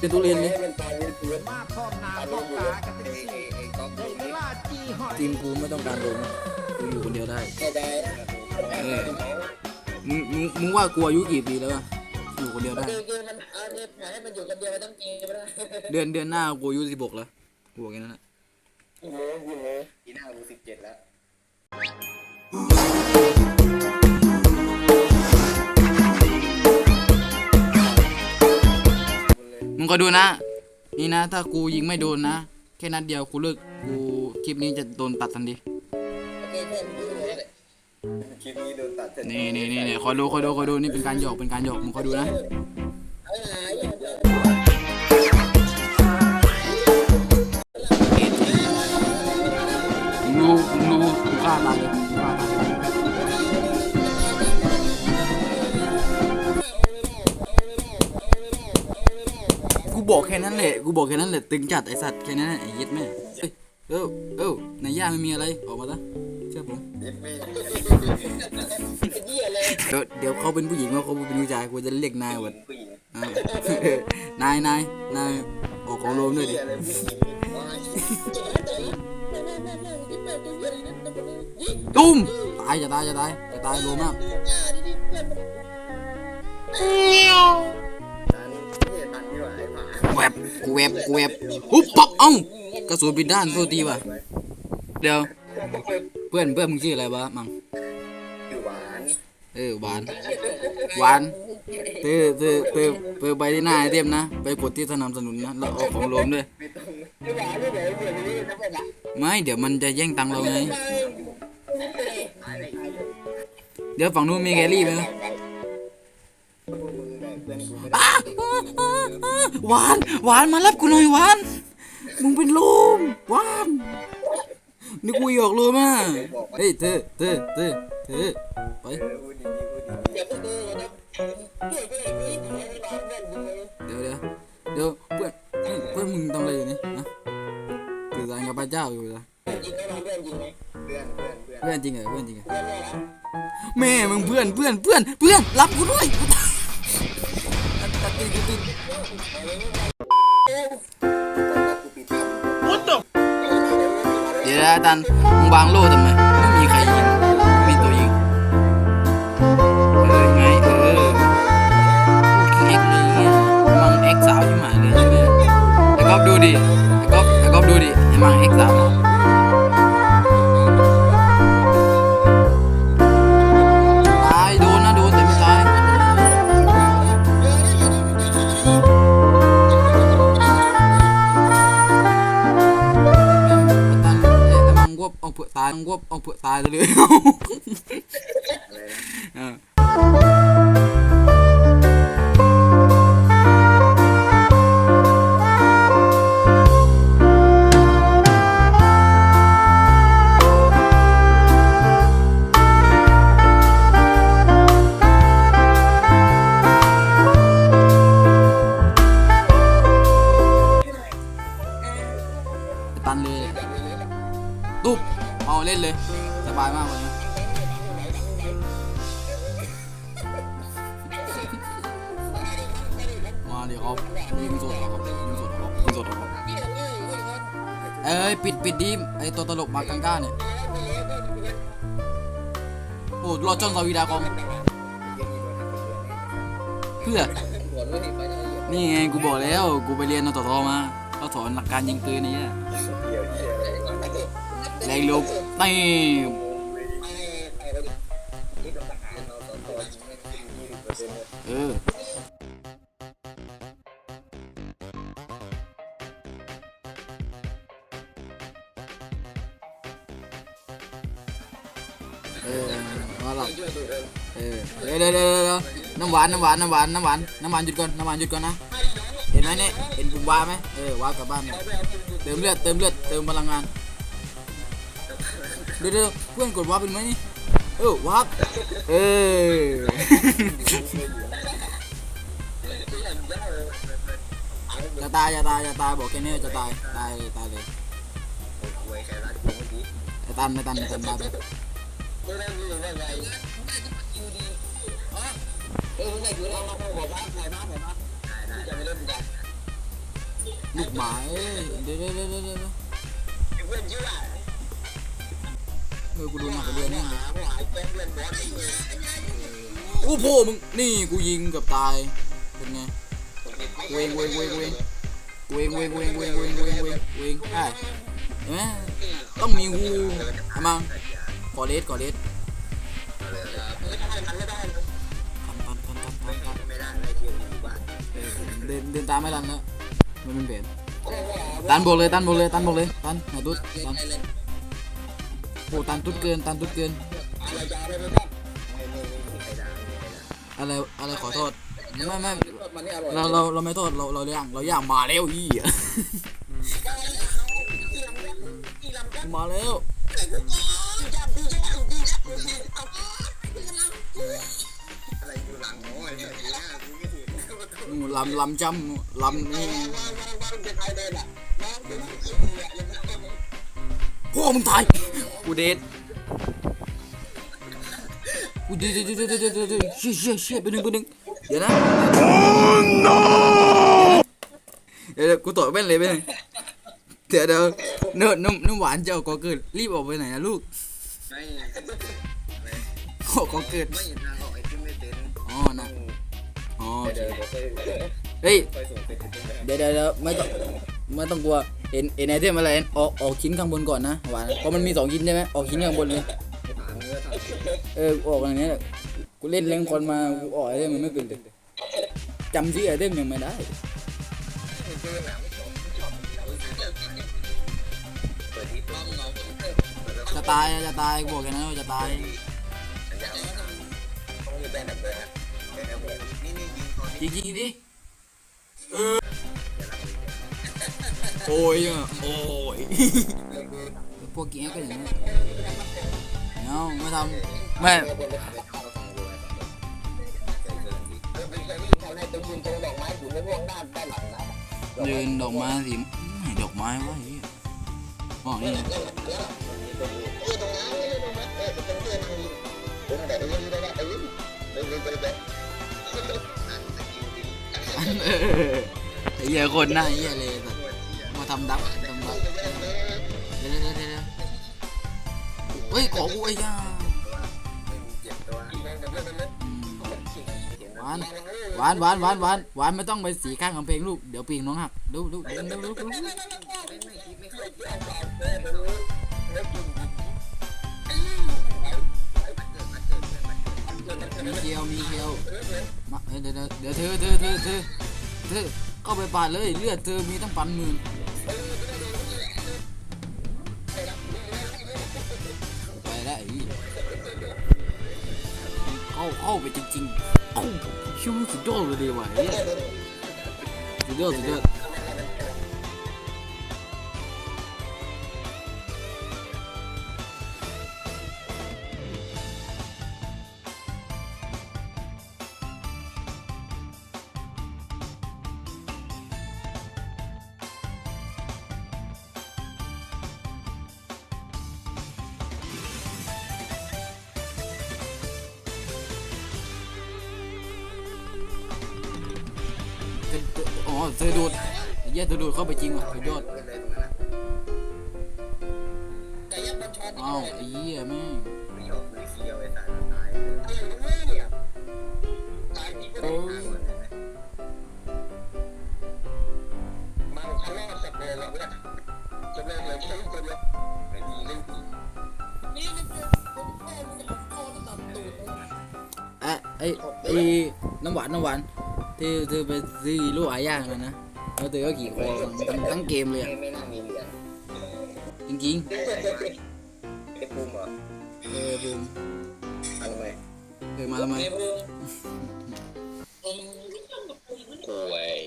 เป็นทุเรียนเลยมันตายเป็นพื้นมาพร้อมหน้าพร้อมตากันเป็นไอ้สี่ได้เวลาจีหอยทีมกูไม่ต้องการโดนนะกูอยู่คนเดียวได้เออมึงมึงมึงว่ากูอายุกี่ปีแล้วอะอยู่คนเดียวได้ เดือนเดือนหน้ากูอายุสิบหกแล้วกูบอกแค่นั้นแหละกี่โมงกี่โมงปีหน้ากูสิบเจ็ดแล้ว มึงก็ดูนะ นี่นะ ถ้ากูยิงไม่โดนนะ แค่นัดเดียวกูเลิกกูคลิปนี้จะโดนตัดทันทีคลิปนี้โดนตัดเสร็จนี่นี่นี่นี่คอยดูคอยดูคอยดูนี่เป็นการหยอกเป็นการหยอกมึงคอยดูนะมึงดูมึงดูกูกล้กูกล้าตาย นั้นแหละ กูบอกแค่นั้นแหละ ตึงจัดไอสัตว์แค่นั้นแหละไอ้เหี้ย็ดแม่เอ้ยเออเออในย่าไม่มีอะไร ออกมาซะเชื่อผม เย็ดแม่เหี้ยเลยเดี๋ยวเดี๋ยวเขาเป็นผู้หญิงว่าเขาเป็นผู้ชายกูจะเรียกนายหมดผู้หญิงอ่า นายนายนายออกของโรมด้วยดิ เหี้ยเลยผู้หญิงว้ายตุ้ม ตายจะตายจะตายจะตายโรมมากตันเกูแวบกูแวบปุ๊บปั๊บเอ้ากระสุนปิดด้านโทษทีว่ะเดี๋ยวเพื่อนเพื่อนมึงชื่ออะไรวะมังคือหวานเออหวานหวานเธอเธอเธอเธอไปที่หน้าไอเทมนะ ไปกดที่สนับสนุนนะแล้วเอาของโรมด้วยไม่ต้องคือหวานไม่ไหวเหมือนนี้นะแบบไม่เดี๋ยวมันจะแย่งตังค์เราไง เดี๋ยวฝั่งนู้นมีแกลลี่ไหม อ้าอ้าอ้าหวาน หวานมารับกูหน่อยหวาน มึงเป็นลมหวานนี่กูหยอกเลยมาเฮ้ยเธอเธอเธอเธอไปเดี๋ยวเดี๋ยวเดี๋ยวเพื่อนเพื่อนมึงทำอะไรอยู่นี่นะสื่อสารกับพระเจ้าอยู่เหรอเพื่อนจริงเหรอเพื่อนจริงเหรอแม่มึงเพื่อนเพื่อนเพื่อนเพื่อนรับกูด้วย เดี๋ยวนะตันมึงวางโล่ทำไม เอาเผื่อตายมังวบเอาเผื่อตายเลยเออตันเลย ตุ๊บเอาเล่นเลย สบายมากวันนี้มาเดี๋ยวครับยิงสดหรอครับยิงสดหรอครับยิงสดหรอครับเอ้ยปิดปิดดีไอตัวตลกมากังก้าเนี่ยโอ้รอจนสวีดากองเพื่อนี่ไงกูบอกแล้ว กูไปเรียนนตทมาเขาสอนหลักการยิงปืนนี่ แรงลบตีเออเออมาหลับเออเดี๋ยวเดี๋ยวเดี๋ยวน้ำหวานน้ำหวานน้ำหวานน้ำหวานน้ำหวานหยุดก่อนน้ำหวานหยุดก่อนนะเห็นไหมเนี่ยเห็นปุ่มวาไหมเออวากลับบ้านเนี่ยเติมเลือดเติมเลือดเติมพลังงาน เดี๋ยวเพื่อนกดวาร์ปเป็นไหมนี่ เออวาร์ปเออจะตายจะตายจะตายบอกแค่นี้จะตายตายตายเลยไอ้ตันไอ้ตันไอ้ตันไปเออไม่คือเราเราบอกว่าใครบ้าไม่เลยลูกหมาเอ้เดี๋ยวเดี๋ยวเดี๋ยวเดี๋ยว อนชื่อว่าเออกูดูหนักกว่าเดือนนี่หาผู้หายเป็นเพื่อนบอสที่มือโอ้โหมึงนี่กูยิงเกับตายเป็นไงเวงเวงเวงเวงเวงเวงเวงเวงเวงเวงเวงเวงใช่เห็นไหมต้องมีงูทำไมกอเลสกอเลสเที่ยวอยู่บ้านเออเดินเดินตามไม่ทันแล้วมันเป็นเปลี่ยนตันบวกเลยตันบวกเลยตันบวกเลยตันไหนตุ๊ดตันอะไรเลย โหตันตุ๊ดเกินตันตุ๊ดเกิน อะไรอะไรขอโทษไม่ไม่เราเราเราไม่โทษเราเราย่างเราย่างมาแล้วอี๋มาแล้วลำลำจำลำนี่ ว่าว่าว่าเป็นใครเดินอะน้องเป็นผู้หญิงอะยังไม่ได้พวกมึงตาย กูเด็ดกูเด็ดเด็ดเด็ดเด็ดเด็ดเด็ดเด็ดเชี่ยเชี่ยเชี่ยไปหนึ่งไปหนึ่งเดี๋ยวนะเดี๋ยวเดี๋ยวกูต่อยแม่นเลยไปหนึ่งเดี๋ยวเดี๋ยวเนื้อน้ำน้ำหวานเจ้าก็เกิดรีบออกไปไหนนะลูกไม่โอ้ก็เกิดไม่ทางออกไอ้ที่ไม่เป็นอ๋อนะอ๋อโอเคเดี๋ยวเดี๋ยวค่อยเฮ้ยค่อยส่งไปถึงไปเดี๋ยวเดี๋ยวเดี๋ยวไม่ต้องไม่ต้องกลัว เห็นเห็นไอเทมอะไรออกออกชิ้นข้างบนก่อนนะหวานเพราะมันมีสองชิ้นใช่ไหมออกชิ้นข้างบนเลยหาเนื้อทำเออกูออกอย่างนี้แหละกูเล่นเล่นคนมากูออกไอเทมมันไม่เกินเลยจำชื่อไอเทมยังไม่ได้เจอหนังเปิดที่ต้องน้องจะตายอะจะตายกูบอกแค่นั้นว่าจะตายสัญญาต้องมีแบนแบบเลยฮะแบนแบบนี่นี่ยิงตอนจนี้ริงๆดิเออ โอ้ยอะโอ้ยพวกเกี้ก็อย่างนี้นเนาะไม่ทำไม่ยืนดอกไม้สิไม่ดอกไม้วะเฮ้ยมองนี่นะอันเออไอ้เหี้ยคนหน้าเหี้ยเลย ทำดับทำดับเดี๋ยวเดี๋ยวเดี๋ยวเฮ้ยขอกูไอ้ย่าหวานหวานหวานหวานหวานหวานไม่ต้องไปสีข้างกำแพลงลูกเดี๋ยวปีกน้องหักดูดูดูดูดูดูไม่คิดไม่ค่อยเกี่ยวกับเออเดินเดินกินมีเกลียวมีเกลียวมาเดี๋ยวเดี๋ยวเดี๋ยวเธอเธอเธอเธอเธอเข้าไปปาดเลยเลือดเธอมีตั้งปันหมื่น ไปแล้วไอ้เหี้ยเข้าเข้าไปจริงๆเอ้าเชื่อมันสุดยอดเลยดีว่ะไอ้เหี้ยสุดยอดสุดยอด เธอดูดไอ้เหี้ยเธอดูดเข้าไปจริงว่ะสุดยอดแต่ยังมันชอตอ้าวไอ้เหี้ยแม่งไม่ยอมไม่เคี้ยวไอ้สารตายตายที่ก็ได้มาข้างนอกสับเลยแล้วเนี่ยจะเล่นเลยจะเล่นเลยไม่ดีเล่นผีเอ้ไอ้ไอ้น้ำหวานน้ำหวาน เธอเธอไปซื้อลูกอาย่างเลยนะแล้วเธอก็ขี่คอทั้งทั้งเกมเลยอะไม่ไม่น่ามีเหรียญจริงไอ้ปูมเหรอๆเออบูมทำไมเออมาทำไมโอ้ย